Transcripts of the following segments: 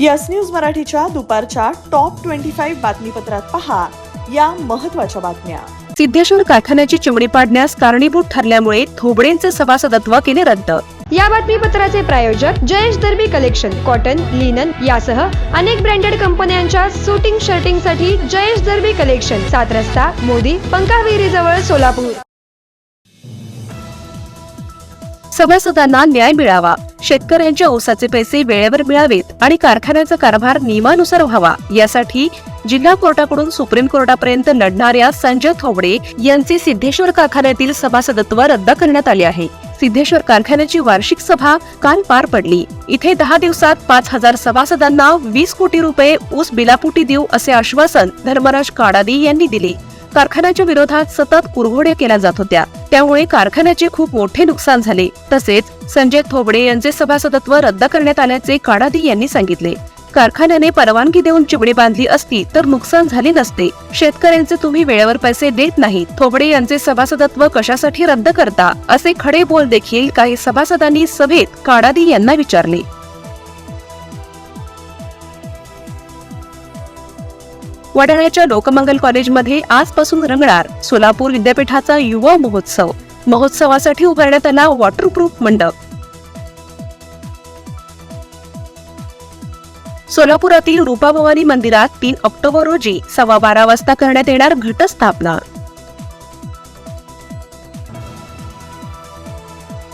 Yes news मराठीच्या दुपारच्या top twenty five बातमीपत्रात पहा या महत्त्वाच्या बातम्या. सिद्धेश्वर कारखान्याची चिमणी पाडण्यास कारणीभूत ठरल्यामुळे थोबडेंचे सभासदत्व केले रद्द. या बातमीपत्राचे प्रायोजक Jayesh Darbi collection cotton linen यासह अनेक ब्रँडेड कंपन्यांच्या सुटिंग शर्टिंगसाठी जयेश दर्बी कलेक्शन सात रस्ता मोदी पंकाविहिरी जवळ सोलापूर. सभासदांना न्याय मिळावा. शेतकऱ्यांच्या ऊसाचे पैसे वेळेवर मिळावेत आणि कारखान्याचा कारभार नियमानुसार व्हावा. यासाठी जिल्हा कोर्टाकडून सुप्रीम कोर्टापर्यंत लढणाऱ्या संजय थोबडे यांचे सिद्धेश्वर कारखान्यातील सभासदत्व रद्द करण्यात आले आहे. सिद्धेश्वर कारखान्याची वार्षिक सभा काल पार पडली. इथे दहा दिवसात पाच हजार सभासदांना वीस कोटी रुपये ऊस बिलापुटी देऊ असे आश्वासन धर्मराज काडादी यांनी दिले. कारखान्याच्या विरोधात सतत कुरघोड्या केल्या जात होत्या. त्यामुळे कारखान्याचे खूप मोठे नुकसान झाले. तसेच संजय थोबडे यांचे सभासदत्व रद्द करण्यात आल्याचे काडादी यांनी सांगितले. कारखान्याने परवानगी देऊन चिमणी बांधली असती तर नुकसान झाले नसते. शेतकऱ्यांचे तुम्ही वेळेवर पैसे देत नाही थोबडे यांचे सभासदत्व कशासाठी रद्द करता? असे खडे बोल देखील काही सभासदांनी सभेत काडादी यांना विचारले. वडाळ्याच्या लोकमंगल कॉलेजमध्ये आजपासून रंगणार सोलापूर विद्यापीठाचा युवा महोत्सव. महोत्सवासाठी उभारण्यात आला वॉटरप्रूफ मंडप. सोलापुरातील रूपाभवानी मंदिरात तीन ऑक्टोबर रोजी सव्वा बारा वाजता करण्यात येणार घटस्थापना.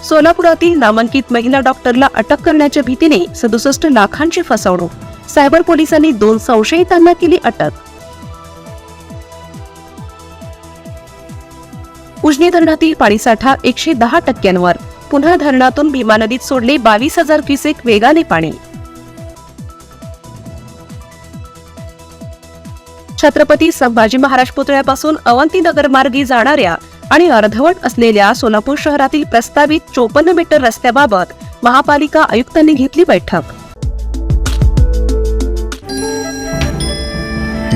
सोलापुरातील नामांकित महिला डॉक्टरला अटक करण्याच्या भीतीने सदुसष्ट लाखांची फसवणूक. सायबर पोलिसांनी दोन संशयितांना केली अटक. उजनी धरणातील पाणीसाठा एकशे दहा टक्क्यांवर. पुन्हा धरणातून भीमा नदीत सोडले बावीस हजार क्युसेक वेगाने पाणी. छत्रपती संभाजी महाराज पुतळ्यापासून अवंतीनगर मार्गी जाणाऱ्या आणि अर्धवट असलेल्या सोलापूर शहरातील प्रस्तावित चोपन्न मीटर रस्त्याबाबत महापालिका आयुक्तांनी घेतली बैठक.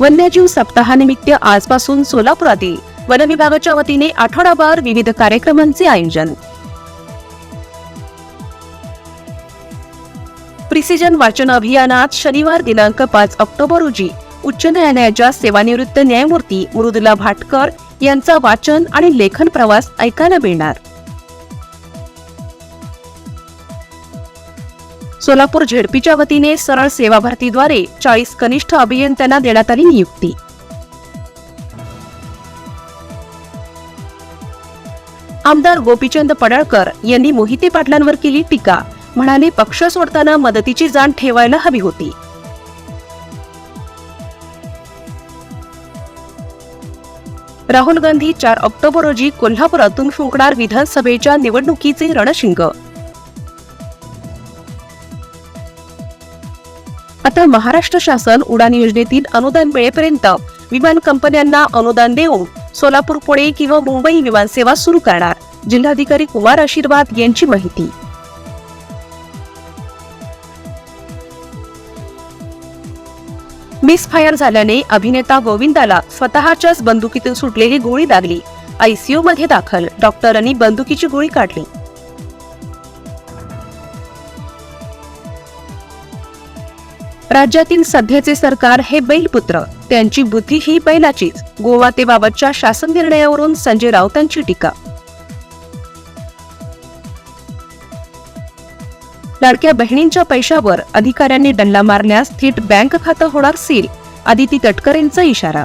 वन्यजीव सप्ताहानिमित्त आजपासून सोलापुरातील वन विभागाच्या वतीने आठवडाभर विविध कार्यक्रमांचे आयोजन. प्रिसिजन वाचन अभियानात शनिवार दिनांक पाच ऑक्टोबर रोजी उच्च न्यायालयाच्या सेवानिवृत्त न्यायमूर्ती मृदुला भाटकर यांचा वाचन आणि लेखन प्रवास ऐकायला मिळणार. सोलापूर झेडपीच्या वतीने सरळ सेवा भरतीद्वारे चाळीस कनिष्ठ अभियंत्यांना देण्यात आली नियुक्ती. आमदार गोपीचंद पडळकर यांनी मोहिते पाटलांवर केली टीका. म्हणाले पक्ष सोडताना मदतीची जाण ठेवायला हवी होती. राहुल गांधी चार ऑक्टोबर रोजी कोल्हापुरातून फुंकणार विधानसभेच्या निवडणुकीचे रणशिंग. आता महाराष्ट्र शासन उडान योजनेतील अनुदान मिळेपर्यंत विमान कंपन्यांना अनुदान देऊन सोलापूर पुणे किंवा मुंबई विमानसेवा सुरू करणार. जिल्हाधिकारी कुमार आशीर्वाद यांची माहिती. मिसफायर झाल्याने अभिनेता गोविंदाला स्वतःच्याच बंदुकीतून सुटलेली गोळी लागली. आयसीयू मध्ये दाखल. डॉक्टरांनी बंदुकीची गोळी काढली. राज्यातील सध्याचे सरकार हे बैलपुत्र. त्यांची बुद्धी ही बैलाचीच. गोवा ते बाबतच्या शासन निर्णयावरून संजय राऊतांची टीका. लाडक्या बहिणींच्या पैशावर अधिकाऱ्यांनी डल्ला मारल्यास थेट बँक खातं होणार सील आदिती तटकरेंचा इशारा.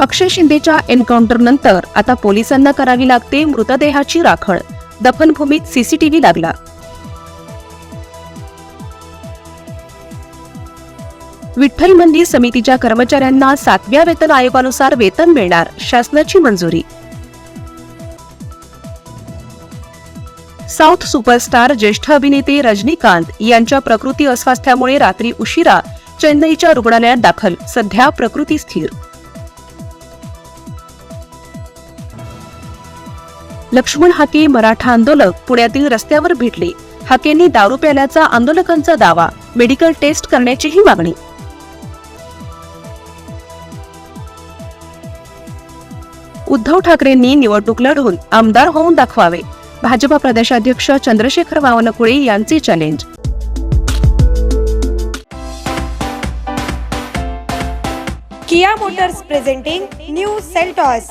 अक्षय शिंदेच्या एन्काउंटर नंतर आता पोलिसांना करावी लागते मृतदेहाची राखण. दफनभूमीत सीसीटीव्ही लागला. विठ्ठल मंदिर समितीच्या कर्मचाऱ्यांना सातव्या वेतन आयोगानुसार वेतन मिळणार शासनाची मंजुरी. साऊथ सुपरस्टार ज्येष्ठ अभिनेते रजनीकांत यांच्या प्रकृती अस्वास्थ्यामुळे रात्री उशिरा चेन्नईच्या रुग्णालयात दाखल सध्या प्रकृती स्थिर. लक्ष्मण हाके मराठा आंदोलक पुण्यातील रस्त्यावर भेटले. हाकेंनी दारू प्याल्याचा आंदोलकांचा दावा. मेडिकल टेस्ट करण्याचीही मागणी. उद्धव ठाकरेंनी निवडणूक लढवून आमदार होऊन दाखवावे. भाजपा प्रदेशाध्यक्ष चंद्रशेखर बावनकुळे यांचे challenge Kia motors presenting new Seltos.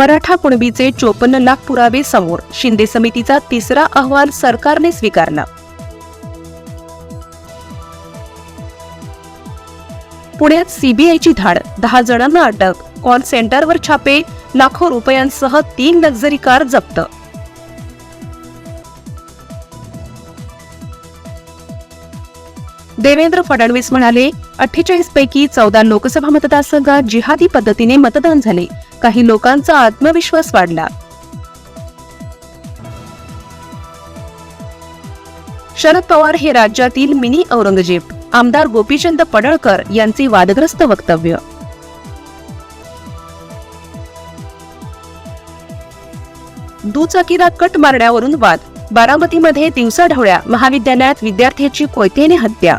Maratha कुणबीचे चोपन्न लाख पुरावे समोर शिंदे समितीचा तिसरा अहवाल सरकारने स्वीकारला. पुण्यात सीबीआयची धाड दहा जणांना अटक कॉल सेंटरवर छापे लाखो रुपयांसह तीन लक्झरी कार जप्त. देवेंद्र फडणवीस म्हणाले अठ्ठेचाळीस पैकी चौदा लोकसभा मतदारसंघात जिहादी पद्धतीने मतदान झाले. काही लोकांचा आत्मविश्वास वाढला. शरद पवार हे राज्यातील मिनी औरंगजेब आमदार गोपीचंद पडळकर यांचे वादग्रस्त वक्तव्य. दुचाकीला कट मारण्यावरून वाद बारामतीमध्ये दिवसाढवळ्या महाविद्यालयात विद्यार्थ्याची कोयतेने हत्या